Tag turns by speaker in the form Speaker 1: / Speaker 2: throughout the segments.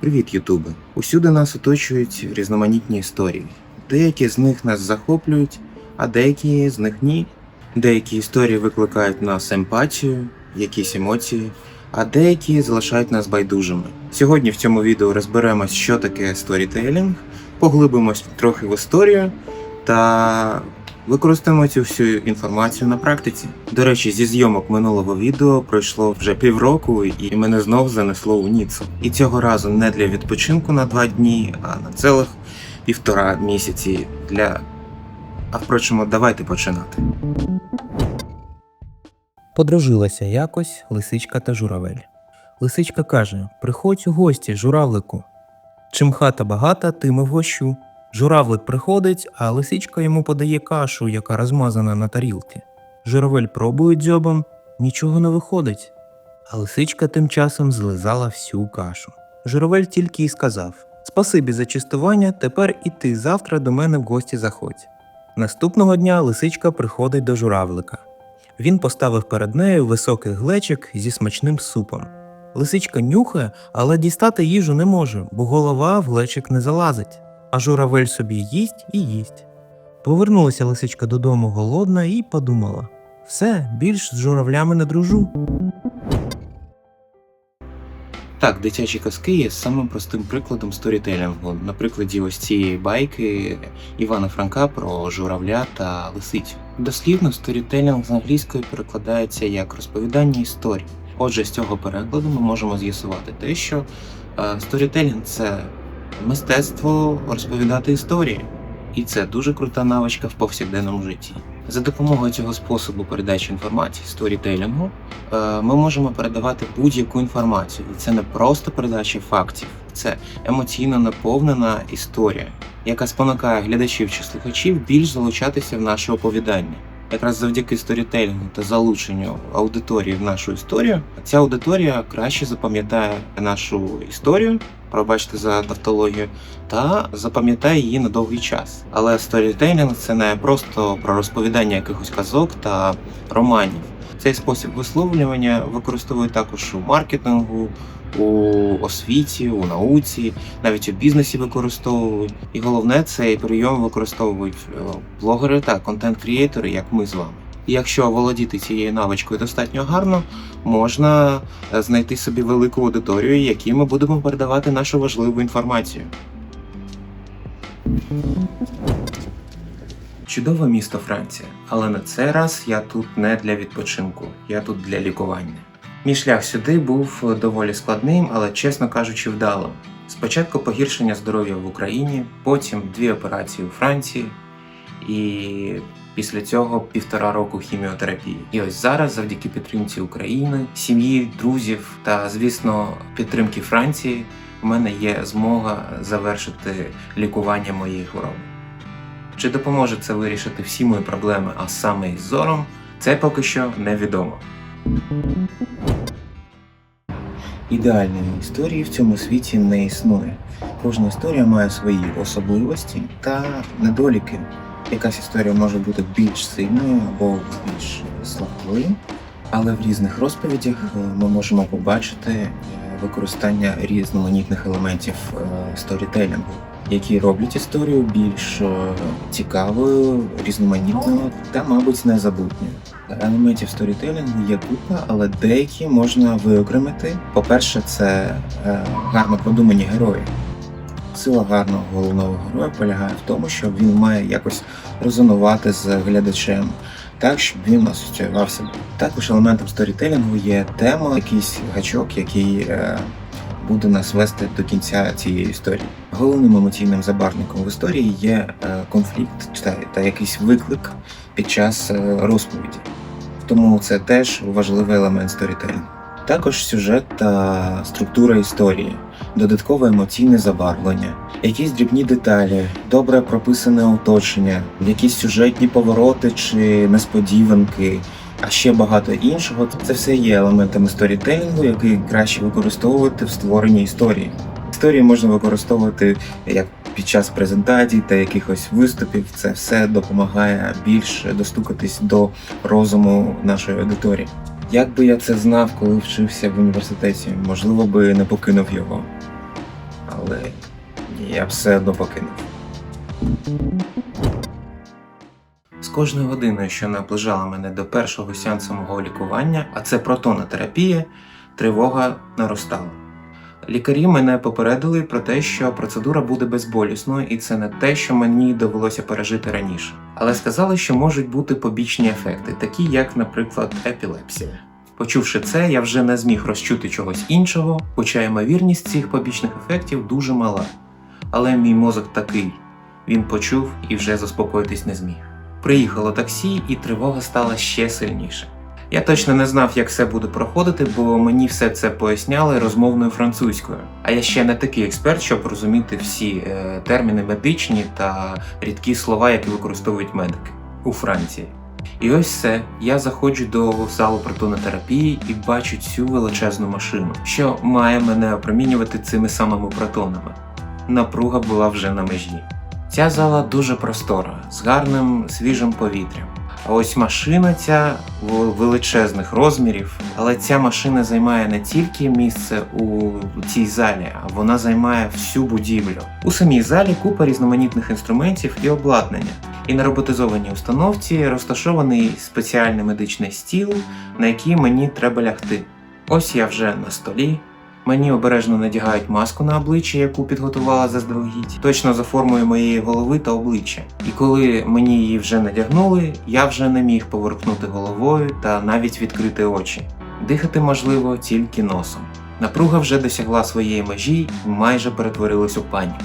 Speaker 1: Привіт, Ютубе! Усюди нас оточують різноманітні історії. Деякі з них нас захоплюють, а деякі з них ні. Деякі історії викликають нас емпатію, якісь емоції, а деякі залишають нас байдужими. Сьогодні в цьому відео розберемось, що таке сторітейлінг, поглибимось трохи в історію та використаємо цю всю інформацію на практиці. До речі, зі зйомок минулого відео пройшло вже півроку, і мене знов занесло у Ніцу. І цього разу не для відпочинку на два дні, а на цілих півтора місяці для. А впрочем, давайте починати.
Speaker 2: Подружилася якось лисичка та журавель. Лисичка каже: Приходь у гості, журавлику. Чим хата багата, тим і вгощу. Журавлик приходить, а лисичка йому подає кашу, яка розмазана на тарілці. Журавель пробує дзьобом, нічого не виходить. А лисичка тим часом злизала всю кашу. Журавель тільки й сказав: Спасибі за частування, тепер і ти завтра до мене в гості заходь. Наступного дня лисичка приходить до журавлика. Він поставив перед нею високий глечик зі смачним супом. Лисичка нюхає, але дістати їжу не може, бо голова в глечик не залазить. А журавель собі їсть і їсть. Повернулася лисичка додому голодна і подумала: все, більш з журавлями не дружу.
Speaker 1: Так, дитячі казки є самим простим прикладом сторітелінгу. На прикладі ось цієї байки Івана Франка про журавля та лисицю. Дослівно сторітелінг з англійської перекладається як розповідання історій. Отже, з цього перекладу ми можемо з'ясувати те, що е, сторітелінг це мистецтво розповідати історії, і це дуже крута навичка в повсякденному житті. За допомогою цього способу передачі інформації сторітелінгу е, ми можемо передавати будь-яку інформацію. І це не просто передача фактів, це емоційно наповнена історія, яка спонукає глядачів чи слухачів більш залучатися в наше оповідання. Якраз завдяки сторітелінгу та залученню аудиторії в нашу історію, ця аудиторія краще запам'ятає нашу історію, пробачте за тавтологію, та запам'ятає її на довгий час. Але сторітелінг це не просто про розповідання якихось казок та романів. Цей спосіб висловлювання використовують також у маркетингу, у освіті, у науці, навіть у бізнесі використовують. І головне, цей прийом використовують е, блогери та контент-крієтори, як ми з вами. Якщо володіти цією навичкою достатньо гарно, можна е, знайти собі велику аудиторію, якій ми будемо передавати нашу важливу інформацію. Чудове місто Франція, але на цей раз я тут не для відпочинку, я тут для лікування. Мій шлях сюди був доволі складним, але чесно кажучи, вдалим. Спочатку погіршення здоров'я в Україні, потім дві операції у Франції, і після цього півтора року хіміотерапії. І ось зараз, завдяки підтримці України, сім'ї, друзів та, звісно, підтримки Франції, в мене є змога завершити лікування моєї хвороби. Чи допоможе це вирішити всі мої проблеми, а саме із зором, це поки що невідомо. Ідеальної історії в цьому світі не існує. Кожна історія має свої особливості та недоліки. Якась історія може бути більш сильною або більш слабкою, але в різних розповідях е, ми можемо побачити е, використання різноманітних елементів е, сторітелінгу, які роблять історію більш цікавою, різноманітною та, мабуть, незабутньою. Елементів сторітелінгу є купа, але деякі можна виокремити. По-перше, це гарно продумані герої. Сила гарного головного героя полягає в тому, що він має якось резонувати з глядачем, так щоб він асоціювався. Також елементом сторітелінгу є тема, якийсь гачок, який е, буде нас вести до кінця цієї історії. Головним емоційним забарвником в історії є е, конфлікт та, та якийсь виклик під час е, розповіді. Тому це теж важливий елемент сторітелінгу. Також сюжет та структура історії, додаткове емоційне забарвлення, якісь дрібні деталі, добре прописане оточення, якісь сюжетні повороти чи несподіванки, а ще багато іншого. Це все є елементами сторітелінгу, який краще використовувати в створенні історії. Історії можна використовувати як під час презентацій та якихось виступів. Це все допомагає більше достукатись до розуму нашої аудиторії. Як би я це знав, коли вчився в університеті, можливо би не покинув його. але я все одно покинув. З кожною годиною, що наближала мене до першого сеансу мого лікування, а це протонотерапія, тривога наростала. Лікарі мене попередили про те, що процедура буде безболісною, і це не те, що мені довелося пережити раніше. Але сказали, що можуть бути побічні ефекти, такі як, наприклад, епілепсія. Почувши це, я вже не зміг розчути чогось іншого, хоча ймовірність цих побічних ефектів дуже мала. Але мій мозок такий, він почув і вже заспокоїтись не зміг. Приїхало таксі, і тривога стала ще сильніше. Я точно не знав, як все буде проходити, бо мені все це поясняли розмовною французькою. А я ще не такий експерт, щоб розуміти всі е, терміни медичні та рідкі слова, які використовують медики у Франції. І ось все. Я заходжу до залу протонотерапії і бачу цю величезну машину, що має мене опромінювати цими самими протонами. Напруга була вже на межі. Ця зала дуже простора, з гарним свіжим повітрям. А ось машина ця величезних розмірів, але ця машина займає не тільки місце у цій залі, а вона займає всю будівлю. У самій залі купа різноманітних інструментів і обладнання. І на роботизованій установці розташований спеціальний медичний стіл, на який мені треба лягти. Ось я вже на столі. Мені обережно надягають маску на обличчя, яку підготувала заздалегідь, точно за формою моєї голови та обличчя. І коли мені її вже надягнули, я вже не міг поворухнути головою та навіть відкрити очі. Дихати можливо тільки носом. Напруга вже досягла своєї межі і майже перетворилась у паніку.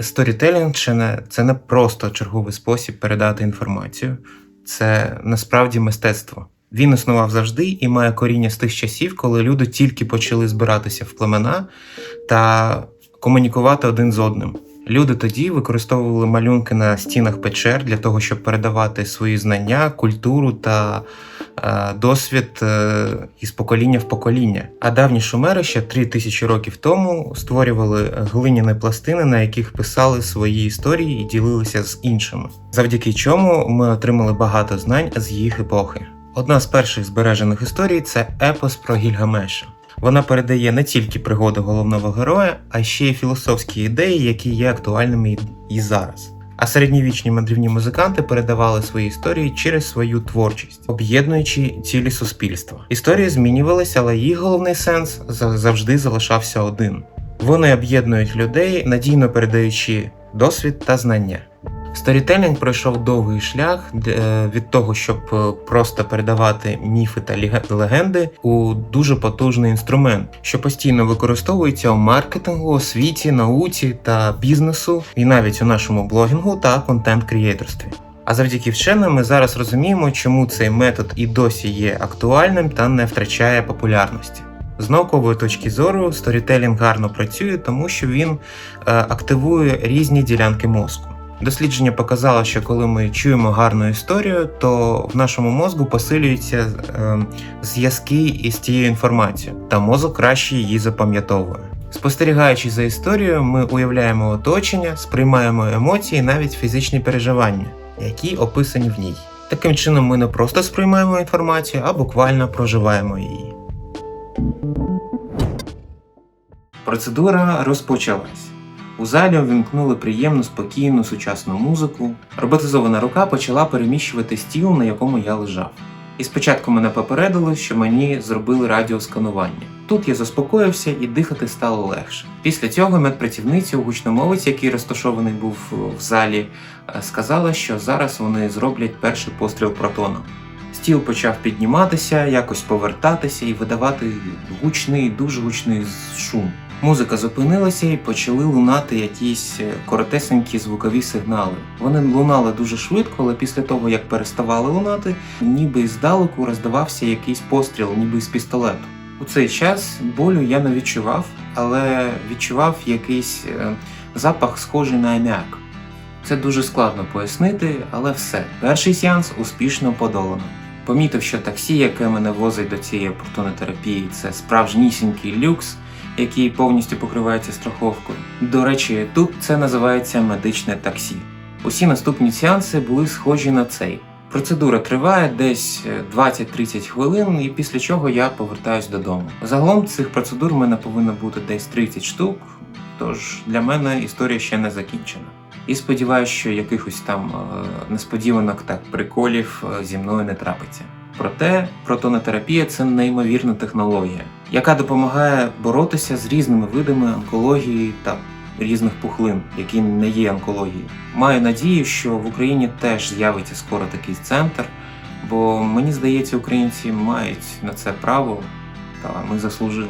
Speaker 1: Сторітелінг це не просто черговий спосіб передати інформацію, це насправді мистецтво. Він існував завжди і має коріння з тих часів, коли люди тільки почали збиратися в племена та комунікувати один з одним. Люди тоді використовували малюнки на стінах печер для того, щоб передавати свої знання, культуру та е, досвід е, із покоління в покоління. А давні шумери ще три тисячі років тому створювали глиняні пластини, на яких писали свої історії і ділилися з іншими, завдяки чому ми отримали багато знань з їх епохи. Одна з перших збережених історій це епос про Гільгамеша. Вона передає не тільки пригоди головного героя, а ще й філософські ідеї, які є актуальними і- зараз. А середньовічні мандрівні музиканти передавали свої історії через свою творчість, об'єднуючи цілі суспільства. Історії змінювалися, але їх головний сенс завжди залишався один. Вони об'єднують людей, надійно передаючи досвід та знання. Сторітелінг пройшов довгий шлях е, від того, щоб е, просто передавати міфи та легенди у дуже потужний інструмент, що постійно використовується у маркетингу, освіті, науці та бізнесу, і навіть у нашому блогінгу та контент-крієторстві. А завдяки вченим ми зараз розуміємо, чому цей метод і досі є актуальним та не втрачає популярності. З наукової точки зору сторітелінг гарно працює, тому що він е, активує різні ділянки мозку. Дослідження показало, що коли ми чуємо гарну історію, то в нашому мозку посилюються е, зв'язки із тією інформацією, та мозок краще її запам'ятовує. Спостерігаючи за історією, ми уявляємо оточення, сприймаємо емоції, навіть фізичні переживання, які описані в ній. Таким чином, ми не просто сприймаємо інформацію, а буквально проживаємо її. Процедура розпочалась. У залі увімкнули приємну, спокійну, сучасну музику. Роботизована рука почала переміщувати стіл, на якому я лежав. І спочатку мене попередили, що мені зробили радіосканування. Тут я заспокоївся і дихати стало легше. Після цього медпрацівниця у гучномовець, який розташований був в залі, е, сказала, що зараз вони зроблять перший постріл протоном. Стіл почав підніматися, якось повертатися і видавати гучний, дуже гучний шум. Музика зупинилася і почали лунати якісь е, коротесенькі звукові сигнали. Вони лунали дуже швидко, але після того, як переставали лунати, ніби здалеку роздавався якийсь постріл, ніби з пістолету. У цей час болю я не відчував, але відчував якийсь е, запах, схожий на аміак. Це дуже складно пояснити, але все. Перший сеанс успішно подолано. Помітив, що таксі, яке мене возить до цієї протонотерапії, це справжнісінький люкс, який повністю покривається страховкою. До речі, тут це називається медичне таксі. Усі наступні сеанси були схожі на цей. Процедура триває десь е, 20-30 хвилин, і після чого я повертаюсь додому. Загалом цих процедур в мене повинно бути десь 30 штук, тож для мене історія ще не закінчена. І сподіваюся, що якихось там е, несподіванок та приколів е, зі мною не трапиться. Проте протонотерапія це неймовірна технологія, яка допомагає боротися з різними видами онкології та різних пухлин, які не є онкологією. Маю надію, що в Україні теж з'явиться скоро такий центр, бо мені здається, українці мають на це право, та ми заслужили.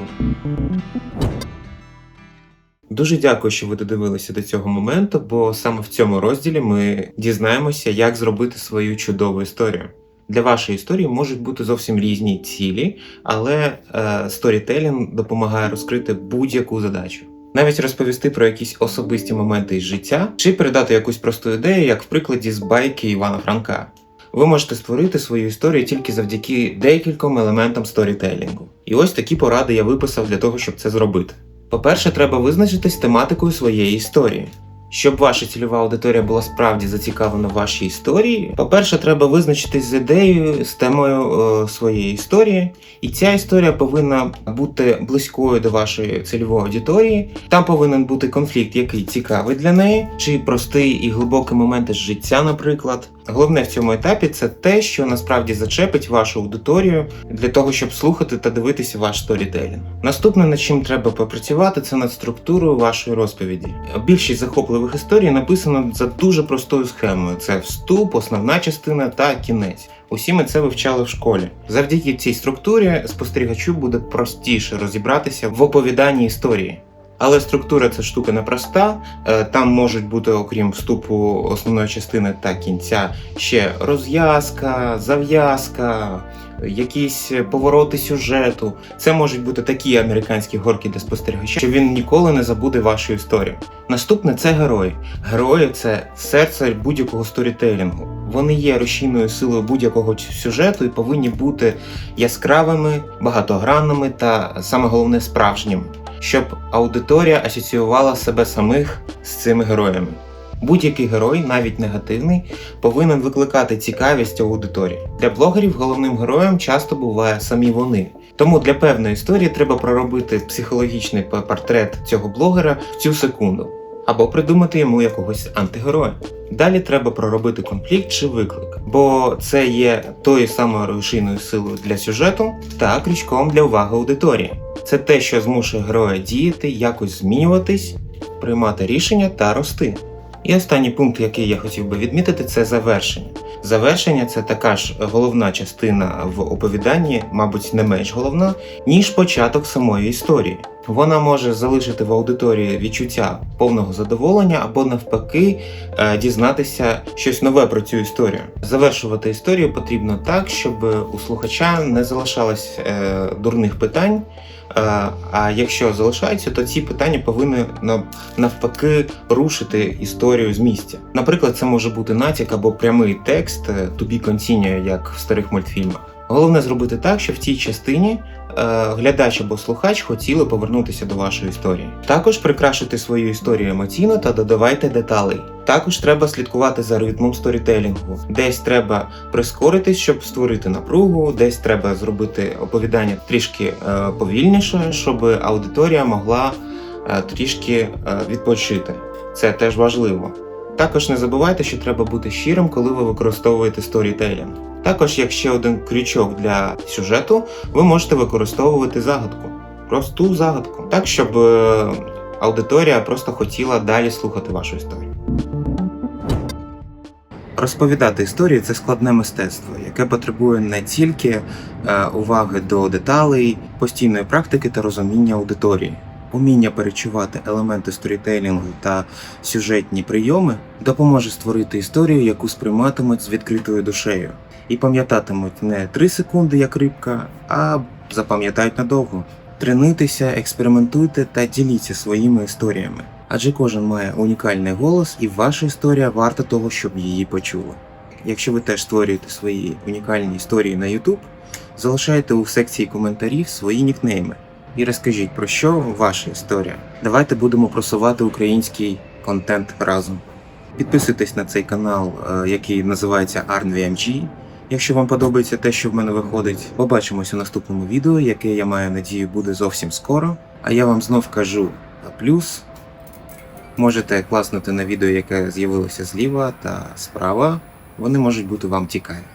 Speaker 1: Дуже дякую, що ви додивилися до цього моменту, бо саме в цьому розділі ми дізнаємося, як зробити свою чудову історію. Для вашої історії можуть бути зовсім різні цілі, але е, сторітелінг допомагає розкрити будь-яку задачу. Навіть розповісти про якісь особисті моменти із життя, чи передати якусь просту ідею, як в прикладі з байки Івана Франка. Ви можете створити свою історію тільки завдяки декільком елементам сторітелінгу. І ось такі поради я виписав для того, щоб це зробити. По-перше, треба визначитись тематикою своєї історії. Щоб ваша цільова аудиторія була справді зацікавлена в вашій історії, по-перше, треба визначитись з ідеєю, з темою е, своєї історії, і ця історія повинна бути близькою до вашої цільової аудиторії. Там повинен бути конфлікт, який цікавий для неї, чи простий і глибокий момент із життя, наприклад. Головне в цьому етапі це те, що насправді зачепить вашу аудиторію для того, щоб слухати та дивитися ваш сторітелінг. Наступне, над чим треба попрацювати, це над структурою вашої розповіді. Більшість захопливих історій написано за дуже простою схемою: це вступ, основна частина та кінець. Усі ми це вивчали в школі. Завдяки цій структурі спостерігачу буде простіше розібратися в оповіданні історії. Але структура це штука непроста. Е, Там можуть бути, окрім вступу основної частини та кінця, ще розв'язка, зав'язка, якісь повороти сюжету. Це можуть бути такі американські горки для спостерігача, що він ніколи не забуде вашу історію. Наступне це герої. Герої це серце будь-якого сторітелінгу. Вони є рушійною силою будь-якого сюжету і повинні бути яскравими, багатогранними та саме головне справжніми щоб аудиторія асоціювала себе самих з цими героями. Будь-який герой, навіть негативний, повинен викликати цікавість у аудиторії. Для блогерів головним героєм часто буває самі вони. Тому для певної історії треба проробити психологічний портрет цього блогера в цю секунду, або придумати йому якогось антигероя. Далі треба проробити конфлікт чи виклик, бо це є тою самою рушійною силою для сюжету та крючком для уваги аудиторії. Це те, що змушує героя діяти, якось змінюватись, приймати рішення та рости. І останній пункт, який я хотів би відмітити, це завершення. Завершення це така ж головна частина в оповіданні, мабуть, не менш головна, ніж початок самої історії. Вона може залишити в аудиторії відчуття повного задоволення або навпаки е, дізнатися щось нове про цю історію. Завершувати історію потрібно так, щоб у слухача не залишалось е, дурних питань. Е, А якщо залишаються, то ці питання повинні навпаки рушити історію з місця. Наприклад, це може бути натяк або прямий текст е, to be continue, як в старих мультфільмах. Головне зробити так, щоб в цій частині е, глядач або слухач хотіли повернутися до вашої історії. Також прикрашуйте свою історію емоційно та додавайте деталей. Також треба слідкувати за ритмом сторітелінгу. Десь треба прискоритись, щоб створити напругу, десь треба зробити оповідання трішки е, повільніше, щоб аудиторія могла е, трішки е, відпочити. Це теж важливо. Також не забувайте, що треба бути щирим, коли ви використовуєте сторітелінг. Також, як ще один крючок для сюжету, ви можете використовувати загадку. Просту загадку. Так, щоб аудиторія просто хотіла далі слухати вашу історію. Розповідати історії це складне мистецтво, яке потребує не тільки е, уваги до деталей, постійної практики та розуміння аудиторії. Уміння перечувати елементи сторітелінгу та сюжетні прийоми допоможе створити історію, яку сприйматимуть з відкритою душею, і пам'ятатимуть не 3 секунди як рибка, а запам'ятають надовго. Тренуйтеся, експериментуйте та діліться своїми історіями адже кожен має унікальний голос, і ваша історія варта того, щоб її почули. Якщо ви теж створюєте свої унікальні історії на YouTube, залишайте у секції коментарів свої нікнейми і розкажіть, про що ваша історія. Давайте будемо просувати український контент разом. Підписуйтесь на цей канал, е, який називається ArnVMG, Якщо вам подобається те, що в мене виходить, побачимось у наступному відео, яке я маю надію буде зовсім скоро. А я вам знов кажу е, плюс. Можете класнути на відео, яке з'явилося зліва та справа. Вони можуть бути вам цікаві.